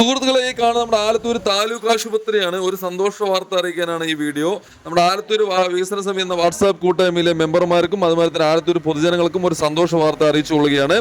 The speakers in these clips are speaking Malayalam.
സുഹൃത്തുക്കളെ ഈ കാണുന്ന നമ്മുടെ ആലത്തൂർ താലൂക്ക് ആശുപത്രിയാണ്. ഒരു സന്തോഷ വാർത്ത അറിയിക്കാനാണ് ഈ വീഡിയോ. നമ്മുടെ ആലത്തൂർ വികസന സമിതി എന്ന വാട്സാപ്പ് കൂട്ടായ്മയിലെ മെമ്പർമാർക്കും അതുപോലെ തന്നെ ആലത്തൂർ പൊതുജനങ്ങൾക്കും ഒരു സന്തോഷ വാർത്ത അറിയിച്ചു കൊള്ളുകയാണ്.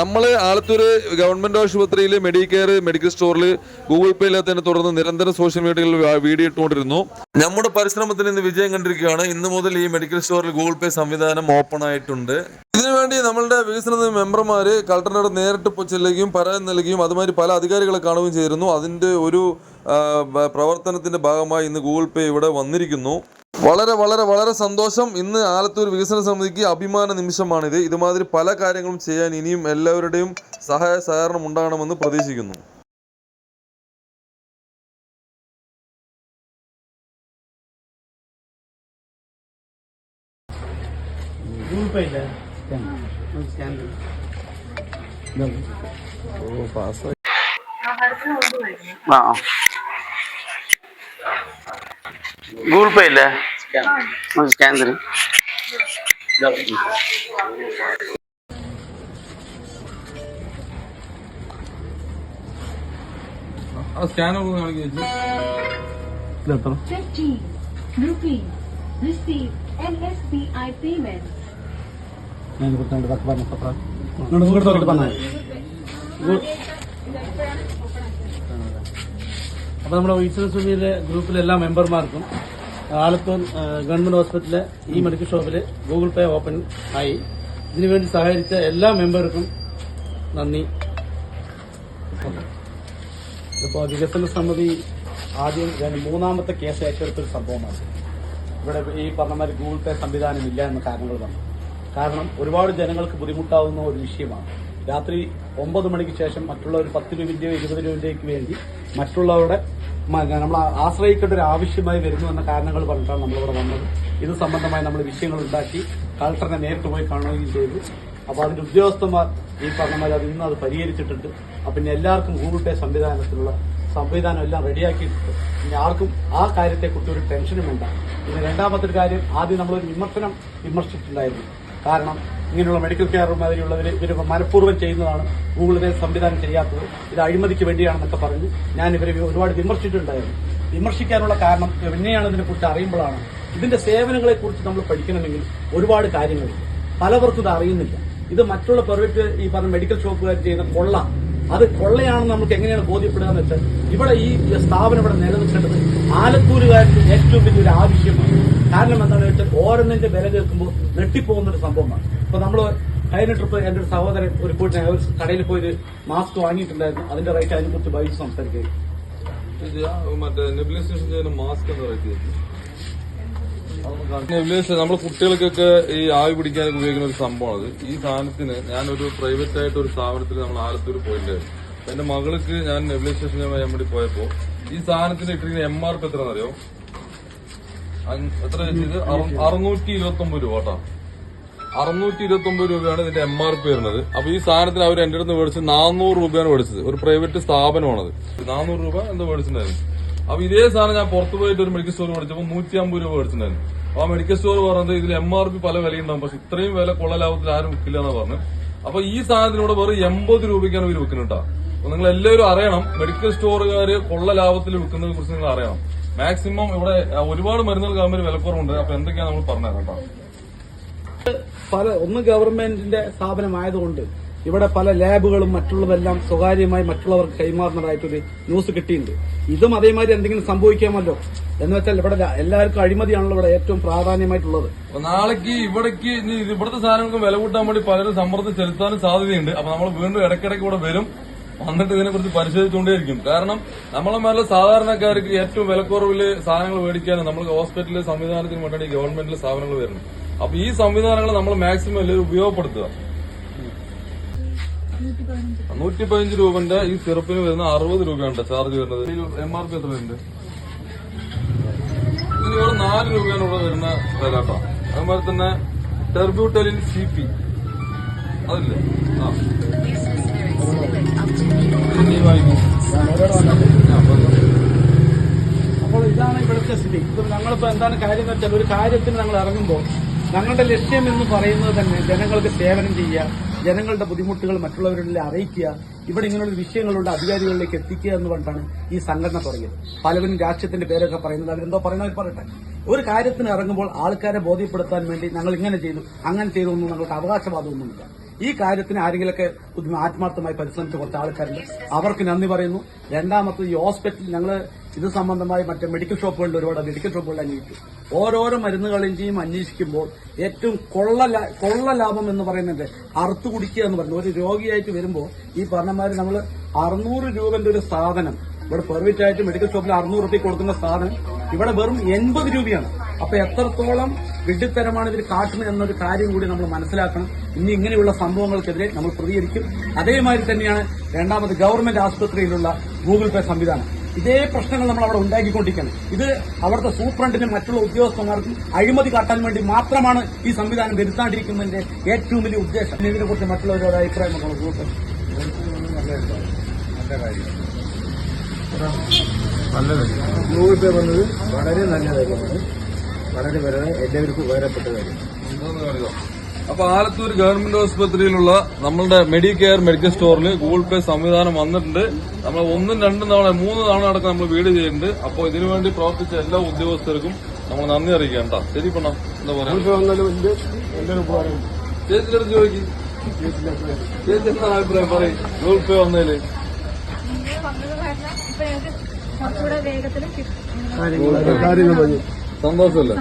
നമ്മൾ ആലത്തൂർ ഗവൺമെന്റ് ആശുപത്രിയിൽ മെഡിക്കെയർ മെഡിക്കൽ സ്റ്റോറിൽ ഗൂഗിൾ പേ ഇല്ലാത്തതിനെ തുടർന്ന് നിരന്തരം സോഷ്യൽ മീഡിയയിൽ വീഡിയോ ഇട്ടുകൊണ്ടിരുന്നു. നമ്മുടെ പരിശ്രമത്തിൽ ഇന്ന് വിജയം കണ്ടിരിക്കുകയാണ്. ഇന്ന് മുതൽ ഈ മെഡിക്കൽ സ്റ്റോറിൽ ഗൂഗിൾ പേ സംവിധാനം ഓപ്പൺ ആയിട്ടുണ്ട്. ഇതിനുവേണ്ടി നമ്മളുടെ വികസന മെമ്പർമാർ കളക്ടറിനോട് നേരിട്ട് ചെല്ലുകയും പരാതി നൽകുകയും അതുമാതിരി പല അധികാരികളെ കാണുകയും ചെയ്തിരുന്നു അതിന്റെ ഒരു പ്രവർത്തനത്തിന്റെ പ്രവർത്തനത്തിന്റെ ഭാഗമായി ഇന്ന് ഗൂഗിൾ പേ ഇവിടെ വന്നിരിക്കുന്നു വളരെ വളരെ വളരെ സന്തോഷം ഇന്ന് ആലത്തൂർ വികസന സമിതിക്ക് അഭിമാന നിമിഷമാണിത് ഇതുമാതിരി പല കാര്യങ്ങളും ചെയ്യാൻ ഇനിയും എല്ലാവരുടെയും സഹായ സഹകരണം ഉണ്ടാകണമെന്ന് പ്രതീക്ഷിക്കുന്നു ഓ പാസ് ആ ഗൂഗിൾ പേ ഇല്ലേ? സ്കാൻ തരും. Scanner 15 rupees received NSBI payment. ഞാൻ കൊടുത്തോണ്ട് തക്ക് പറഞ്ഞ പത്ര നോക്കിട്ട് പറഞ്ഞാൽ അപ്പൊ നമ്മുടെ ഇൻഷുറൻസ് സമിതിയിലെ ഗ്രൂപ്പിലെ എല്ലാ മെമ്പർമാർക്കും ആലത്തൂർ ഗവൺമെന്റ് ഹോസ്പിറ്റലിലെ ഈ മെഡിക്കൽ ഷോപ്പിൽ ഗൂഗിൾ പേ ഓപ്പൺ ആയി. ഇതിനുവേണ്ടി സഹകരിച്ച എല്ലാ മെമ്പർക്കും നന്ദി. ഇപ്പോൾ വികസന സമിതി ആദ്യം മൂന്നാമത്തെ കേസ് ഏറ്റെടുത്തൊരു സംഭവമാണ്. ഇവിടെ ഈ പറഞ്ഞ മാതിരി ഗൂഗിൾ പേ സംവിധാനം ഇല്ല എന്ന കാരണങ്ങൾ പറഞ്ഞു കാരണം ഒരുപാട് ജനങ്ങൾക്ക് ബുദ്ധിമുട്ടാവുന്ന ഒരു വിഷയമാണ്. രാത്രി ഒമ്പത് മണിക്ക് ശേഷം മറ്റുള്ള ഒരു പത്ത് രൂപയുടെയോ ഇരുപത് രൂപയുടെയൊക്കെ വേണ്ടി മറ്റുള്ളവരുടെ നമ്മൾ ആശ്രയിക്കേണ്ട ഒരു ആവശ്യമായി വരുന്നു എന്ന കാരണങ്ങൾ പറഞ്ഞിട്ടാണ് നമ്മളിവിടെ വന്നത്. ഇത് സംബന്ധമായി നമ്മൾ വിഷയങ്ങൾ ഉണ്ടാക്കി കളക്ടറിനെ നേരിട്ട് പോയി കാണുകയും ചെയ്തു. അപ്പോൾ അതിന്റെ ഉദ്യോഗസ്ഥന്മാർ ഈ പറഞ്ഞ മാതിരി അത് ഇന്ന് അത് പരിഹരിച്ചിട്ടുണ്ട്. അപ്പൊ ഇനി എല്ലാവർക്കും ഗൂഗിൾ പേ സംവിധാനത്തിലുള്ള സംവിധാനം എല്ലാം റെഡിയാക്കിയിട്ടുണ്ട്. ഇനി ആർക്കും ആ കാര്യത്തെക്കുറിച്ച് ഒരു ടെൻഷനും വേണ്ട. പിന്നെ രണ്ടാമത്തെ കാര്യം ആദ്യം നമ്മളൊരു വിമർശനം വിമർശിച്ചിട്ടുണ്ടായിരുന്നു. കാരണം ഇങ്ങനെയുള്ള മെഡിക്കൽ കെയർ മാതിരിയുള്ളവർ ഇവർ മനഃപൂർവം ചെയ്യുന്നതാണ് ഗൂഗിൾ പേ സംവിധാനം ചെയ്യാത്തത്. ഇത് അഴിമതിക്ക് വേണ്ടിയാണെന്നൊക്കെ പറഞ്ഞ് ഞാൻ ഇവരെ ഒരുപാട് വിമർശിച്ചിട്ടുണ്ടായിരുന്നു. വിമർശിക്കാനുള്ള കാരണം എന്നെയാണ് ഇതിനെക്കുറിച്ച് അറിയുമ്പോഴാണ്. ഇതിന്റെ സേവനങ്ങളെക്കുറിച്ച് നമ്മൾ പഠിക്കണമെങ്കിൽ ഒരുപാട് കാര്യങ്ങളുണ്ട് പലവർക്കും ഇത് അറിയുന്നില്ല. ഇത് മറ്റുള്ള പ്രൈവറ്റ് ഈ പറഞ്ഞ മെഡിക്കൽ ഷോപ്പുകാർ ചെയ്യുന്ന കൊള്ള. അത് കൊള്ളയാണെന്ന് നമുക്ക് എങ്ങനെയാണ് ബോധ്യപ്പെടുക എന്ന് വെച്ചാൽ ഇവിടെ ഈ സ്ഥാപനം ഇവിടെ നിലനിൽക്കേണ്ടത് ആലത്തൂരുകാരുടെ ഏറ്റവും വലിയൊരു ആവശ്യമാണ്. കാരണം എന്താണെന്ന് വെച്ചാൽ ഓരോന്നിന്റെ വില കേൾക്കുമ്പോൾ നെട്ടിപ്പോകുന്ന ഒരു സംഭവമാണ്. ഇപ്പൊ നമ്മൾ കഴിഞ്ഞ ട്രിപ്പ് എന്റെ ഒരു സഹോദരൻ ഒരു കൂട്ടി ഒരു കടയിൽ പോയി ഒരു മാസ്ക് വാങ്ങിയിട്ടുണ്ടായിരുന്നു. അതിന്റെ റേറ്റ് അതിനെ കുറിച്ച് ബൈക്ക് സംസാരിക്കുകയും മറ്റേ നെബുലൈസേഷൻ ചെയ്യുന്ന മാസ്ക് നമ്മുടെ കുട്ടികൾക്കൊക്കെ ഈ ആവി പിടിക്കാനൊക്കെ ഉപയോഗിക്കുന്ന ഒരു സംഭവമാണ് ഈ സാധനത്തിന് ഞാനൊരു പ്രൈവറ്റ് ആയിട്ട് ഒരു സ്ഥാപനത്തിൽ നമ്മൾ ആലത്തൂർ പോയിട്ടുണ്ടായിരുന്നു. അപ്പൊ എന്റെ മകൾക്ക് ഞാൻ നെബുലൈസേഷൻ ചെയ്യാൻ വേണ്ടി പോയപ്പോ ഈ സാധനത്തിന് ഇട്ടിരിക്കുന്ന എം ആർ പി എത്ര അറിയോ എത്ര അറുന്നൂറ്റി ഇരുപത്തി ഒമ്പത് രൂപ കേട്ടോ. അറുന്നൂറ്റി ഇരുപത്തി ഒമ്പത് രൂപയാണ് ഇതിന്റെ എം ആർ പി വരുന്നത്. അപ്പൊ ഈ സാധനത്തിന് അവർ എന്റെ അടുത്ത് മേടിച്ചത് നാനൂറ് രൂപയാണ് മേടിച്ചത്. ഒരു പ്രൈവറ്റ് സ്ഥാപനമാണത്. നാനൂറ് രൂപ എന്തോ മേടിച്ചിട്ടുണ്ടായിരുന്നു. അപ്പൊ ഇതേ സാധനം ഞാൻ പുറത്തു പോയിട്ട് ഒരു മെഡിക്കൽ സ്റ്റോർ മേടിച്ചപ്പോൾ നൂറ്റി അമ്പത് രൂപ മേടിച്ചിട്ടുണ്ടായിരുന്നു. അപ്പൊ ആ മെഡിക്കൽ സ്റ്റോർ പറഞ്ഞത് ഇതിൽ എം ആർ പി പല വിലയുണ്ടാവും. പക്ഷെ ഇത്രയും വില കൊള്ള ലാഭത്തിൽ ആരും വിൽക്കില്ല എന്നാ പറഞ്ഞു അപ്പൊ ഈ സാധനത്തിനോട് വെറും എൺപത് രൂപയ്ക്കാണ് ഇവർ വിൽക്കുന്നത് കേട്ടോ. നിങ്ങൾ എല്ലാവരും അറിയണം മെഡിക്കൽ സ്റ്റോറുകാർ കൊള്ള ലാഭത്തിൽ വിൽക്കുന്നതിനെ കുറിച്ച് നിങ്ങൾ അറിയണം. മാക്സിമം ഇവിടെ ഒരുപാട് മരുന്നുകൾ ഗവൺമെന്റ് വിലക്കുറവുണ്ട്. അപ്പൊ എന്തൊക്കെയാണ് നമ്മൾ പറഞ്ഞത് കേട്ടോ? പല ഒന്ന് ഗവൺമെന്റിന്റെ സ്ഥാപനമായതുകൊണ്ട് ഇവിടെ പല ലാബുകളും മറ്റുള്ളതെല്ലാം സ്വകാര്യമായി മറ്റുള്ളവർക്ക് കൈമാറുന്നതായിട്ടൊരു ന്യൂസ് കിട്ടിയിട്ടുണ്ട്. ഇതും അതേമാതിരി എന്തെങ്കിലും സംഭവിക്കാമല്ലോ? എന്ന് വെച്ചാൽ ഇവിടെ എല്ലാവർക്കും അഴിമതിയാണല്ലോ ഇവിടെ ഏറ്റവും പ്രാധാന്യമായിട്ടുള്ളത്. നാളേക്ക് ഇവിടേക്ക് ഇവിടുത്തെ സാധനങ്ങൾക്ക് വില കൂട്ടാൻ വേണ്ടി പലരും സമ്മർദ്ദം ചെലുത്താനും സാധ്യതയുണ്ട്. അപ്പൊ നമ്മൾ വീണ്ടും ഇടയ്ക്കിടയ്ക്ക് ഇവിടെ വരും. വന്നിട്ട് ഇതിനെക്കുറിച്ച് പരിശോധിച്ചുകൊണ്ടേയിരിക്കും. കാരണം നമ്മളെ മേലെ സാധാരണക്കാർക്ക് ഏറ്റവും വിലക്കുറവിൽ സാധനങ്ങൾ മേടിക്കാനും നമ്മൾ ഹോസ്പിറ്റലിലെ സംവിധാനത്തിന് വേണ്ടി ഗവൺമെന്റിലെ സ്ഥാപനങ്ങൾ വരുന്നു. അപ്പൊ ഈ സംവിധാനങ്ങൾ നമ്മൾ മാക്സിമം എല്ലാവരും ഉപയോഗപ്പെടുത്തുക. നൂറ്റി പതിനഞ്ച് രൂപന്റെ ഈ സിറപ്പിന് വരുന്ന അറുപത് രൂപയുണ്ട് ചാർജ് വരുന്നത്. എം ആർ പി എത്ര ഉണ്ട് ഇതിന് നാല് രൂപയാണ് ഇവിടെ വരുന്ന കേട്ടോ. അതുപോലെ തന്നെ ടെർബ്യൂട്ടലിൻ സി പി അതില്ലേ? ആ. അപ്പോൾ ഇതാണ് ഇവിടുത്തെ സ്ഥിതി. ഇപ്പം ഞങ്ങളിപ്പോ എന്താണ് കാര്യം എന്ന് വെച്ചാൽ ഒരു കാര്യത്തിന് ഞങ്ങൾ ഇറങ്ങുമ്പോൾ ഞങ്ങളുടെ ലക്ഷ്യം എന്ന് പറയുന്നത് തന്നെ ജനങ്ങൾക്ക് സേവനം ചെയ്യുക ജനങ്ങളുടെ ബുദ്ധിമുട്ടുകൾ മറ്റുള്ളവരിൽ അറിയിക്കുക ഇവിടെ ഇങ്ങനെയുള്ള വിഷയങ്ങളുണ്ട് അധികാരികളിലേക്ക് എത്തിക്കുക എന്ന് പറഞ്ഞിട്ടാണ് ഈ സംഘടന തുടങ്ങിയത്. പലവരും രാഷ്ട്രീയത്തിന്റെ പേരൊക്കെ പറയുന്നത് അവരെന്തോ പറയുന്നവർ പറയട്ടെ. ഒരു കാര്യത്തിന് ഇറങ്ങുമ്പോൾ ആൾക്കാരെ ബോധ്യപ്പെടുത്താൻ വേണ്ടി ഞങ്ങൾ ഇങ്ങനെ ചെയ്തു അങ്ങനെ ചെയ്തു ഞങ്ങൾക്ക് അവകാശവാദമൊന്നുമില്ല. ഈ കാര്യത്തിന് ആരെങ്കിലൊക്കെ ആത്മാർത്ഥമായി പരിശ്രമിച്ച കുറച്ച് ആൾക്കാരുണ്ട്. അവർക്ക് നന്ദി പറയുന്നു. രണ്ടാമത്തെ ഈ ഹോസ്പിറ്റൽ ഞങ്ങൾ ഇത് സംബന്ധമായി മറ്റേ മെഡിക്കൽ ഷോപ്പുകളിൽ ഒരുപാട് മെഡിക്കൽ ഷോപ്പുകളിൽ അന്വേഷിച്ചു ഓരോരോ മരുന്നുകളെയും അന്വേഷിക്കുമ്പോൾ ഏറ്റവും കൊള്ള കൊള്ള ലാഭം എന്ന് പറയുന്നത് അറുത്തു കുടിക്കുക എന്ന് പറയുന്നത്. ഒരു രോഗിയായിട്ട് വരുമ്പോൾ ഈ പറഞ്ഞമാര് നമ്മൾ അറുന്നൂറ് രൂപന്റെ ഒരു സാധനം ഇവിടെ പെർമിറ്റ് ആയിട്ട് മെഡിക്കൽ ഷോപ്പിൽ അറുന്നൂറ് റുപ്യ കൊടുക്കുന്ന സാധനം ഇവിടെ വെറും എൺപത് രൂപയാണ്. അപ്പൊ എത്രത്തോളം വിഡ്ഢിത്തരമാണ് ഇവർ കാട്ടുന്നത് എന്നൊരു കാര്യം കൂടി നമ്മൾ മനസ്സിലാക്കണം. ഇനി ഇങ്ങനെയുള്ള സംഭവങ്ങൾക്കെതിരെ നമ്മൾ പ്രതികരിക്കും. അതേമാതിരി തന്നെയാണ് രണ്ടാമത് ഗവൺമെന്റ് ആശുപത്രിയിലുള്ള ഗൂഗിൾ പേ സംവിധാനം. ഇതേ പ്രശ്നങ്ങൾ നമ്മൾ അവിടെ ഉണ്ടാക്കിക്കൊണ്ടിരിക്കുകയാണ്. ഇത് അവിടുത്തെ സൂപ്രണ്ടിനും മറ്റുള്ള ഉദ്യോഗസ്ഥന്മാർക്കും അഴിമതി കാട്ടാൻ വേണ്ടി മാത്രമാണ് ഈ സംവിധാനം വരുത്താണ്ടിരിക്കുന്നതിന്റെ ഏറ്റവും വലിയ ഉദ്ദേശം. ഇതിനെ കുറിച്ച് മറ്റുള്ളവരുടെ അഭിപ്രായം ഗൂഗിൾ പേ ഗൂഗിൾ പേ വന്നത് വളരെ നല്ല കാര്യമാണ് വളരെ വളരെ എല്ലാവർക്കും ഉപകാരപ്പെട്ട കാര്യം. അപ്പൊ ആലത്തൂർ ഗവൺമെന്റ് ആശുപത്രിയിലുള്ള നമ്മളുടെ മെഡിക്കെയർ മെഡിക്കൽ സ്റ്റോറിൽ ഗൂഗിൾ പേ സംവിധാനം വന്നിട്ടുണ്ട്. നമ്മൾ ഒന്നും രണ്ടും തവണ മൂന്ന് തവണ അടക്കം നമ്മൾ വീട് ചെയ്യുന്നുണ്ട്. അപ്പോൾ ഇതിനുവേണ്ടി പ്രവർത്തിച്ച എല്ലാ ഉദ്യോഗസ്ഥർക്കും നമ്മൾ നന്ദി അറിയിക്കാം കേട്ടോ. ശരി പണം എന്താ പറയാ? ചേച്ചിയുടെ ചോദിക്കും. ചേച്ചി എന്താണ് അഭിപ്രായം? പറയും. ഗൂഗിൾ പേ വന്നതിൽ കാര്യങ്ങൾ സന്തോഷമല്ലേ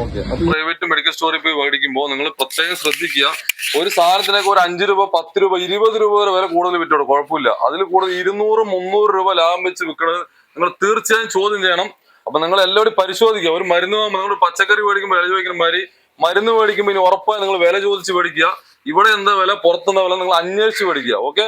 ഓക്കെ. അപ്പൊ പ്രൈവറ്റ് മെഡിക്കൽ സ്റ്റോറിൽ പോയി മേടിക്കുമ്പോൾ നിങ്ങൾ പ്രത്യേകം ശ്രദ്ധിക്കുക. ഒരു സാധനത്തിനൊക്കെ ഒരു അഞ്ച് രൂപ പത്ത് രൂപ ഇരുപത് രൂപ വരെ വില കൂടുതൽ വിറ്റോളൂ. കുഴപ്പമില്ല. അതിൽ കൂടുതൽ ഇരുന്നൂറ് മുന്നൂറ് രൂപ ലാഭം വെച്ച് വിൽക്കണത് നിങ്ങൾ തീർച്ചയായും ചോദ്യം ചെയ്യണം. അപ്പൊ നിങ്ങൾ എല്ലാവരും പരിശോധിക്കുക. ഒരു മരുന്ന് വാങ്ങുമ്പോൾ നിങ്ങൾ പച്ചക്കറി മേടിക്കുമ്പോൾ വില ചോദിക്കുന്ന മാതിരി മരുന്ന് മേടിക്കുമ്പോൾ ഇനി ഉറപ്പായി നിങ്ങൾ വില ചോദിച്ച് മേടിക്കുക. ഇവിടെ എന്താ വില പുറത്തെന്താ വില നിങ്ങൾ അന്വേഷിച്ച് മേടിക്കുക. ഓക്കെ?